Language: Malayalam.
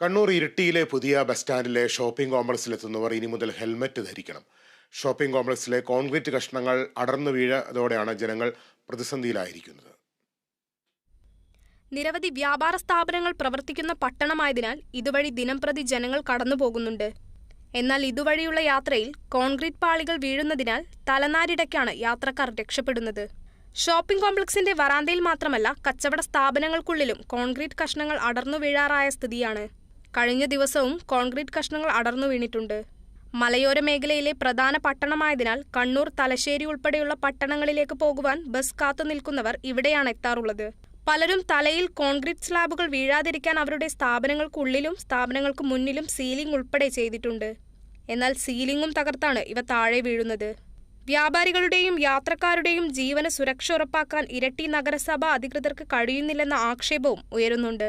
കണ്ണൂർ ഇരിട്ടിയിലെ പുതിയ ബസ് സ്റ്റാൻഡിലെ ഷോപ്പിംഗ് കോംപ്ലക്സിലെത്തുന്നവർ ഇനി മുതൽ ഹെൽമറ്റ് ധരിക്കണം. ഷോപ്പിംഗ് കോംപ്ലക്സിലെ കോൺക്രീറ്റ് കഷ്ണങ്ങൾ അടർന്നു വീഴതോടെയാണ് ജനങ്ങൾ പ്രതിസന്ധിയിലായിരിക്കുന്നത്. നിരവധി വ്യാപാര സ്ഥാപനങ്ങൾ പ്രവർത്തിക്കുന്ന പട്ടണമായതിനാൽ ഇതുവഴി ദിനംപ്രതി ജനങ്ങൾ കടന്നുപോകുന്നുണ്ട് എന്നാൽ ഇതുവഴിയുള്ള യാത്രയിൽ കോൺക്രീറ്റ് പാളികൾ വീഴുന്നതിനാൽ തലനാരിടയ്ക്കാണ് യാത്രക്കാർ രക്ഷപ്പെടുന്നത്. ഷോപ്പിംഗ് കോംപ്ലക്സിന്റെ വരാന്തയിൽ മാത്രമല്ല കച്ചവട സ്ഥാപനങ്ങൾക്കുള്ളിലും കോൺക്രീറ്റ് കഷ്ണങ്ങൾ അടർന്നു വീഴാറായ സ്ഥിതിയാണ്. കഴിഞ്ഞ ദിവസവും കോൺക്രീറ്റ് കഷ്ണങ്ങൾ അടർന്നു വീണിട്ടുണ്ട്. മലയോര മേഖലയിലെ പ്രധാന പട്ടണമായതിനാൽ കണ്ണൂർ തലശ്ശേരി ഉൾപ്പെടെയുള്ള പട്ടണങ്ങളിലേക്ക് പോകുവാൻ ബസ് കാത്തു നിൽക്കുന്നവർ ഇവിടെയാണ് എത്താറുള്ളത്. പലരും തലയിൽ കോൺക്രീറ്റ് സ്ലാബുകൾ വീഴാതിരിക്കാൻ അവരുടെ സ്ഥാപനങ്ങൾക്കുള്ളിലും സ്ഥാപനങ്ങൾക്ക് മുന്നിലും സീലിംഗ് ഉൾപ്പെടെ ചെയ്തിട്ടുണ്ട്. എന്നാൽ സീലിംഗും തകർത്താണ് ഇവ താഴെ വീഴുന്നത്. വ്യാപാരികളുടെയും യാത്രക്കാരുടെയും ജീവന സുരക്ഷ ഉറപ്പാക്കാൻ ഇരട്ടി നഗരസഭ അധികൃതർക്ക് കഴിയുന്നില്ലെന്ന ആക്ഷേപവും ഉയരുന്നുണ്ട്.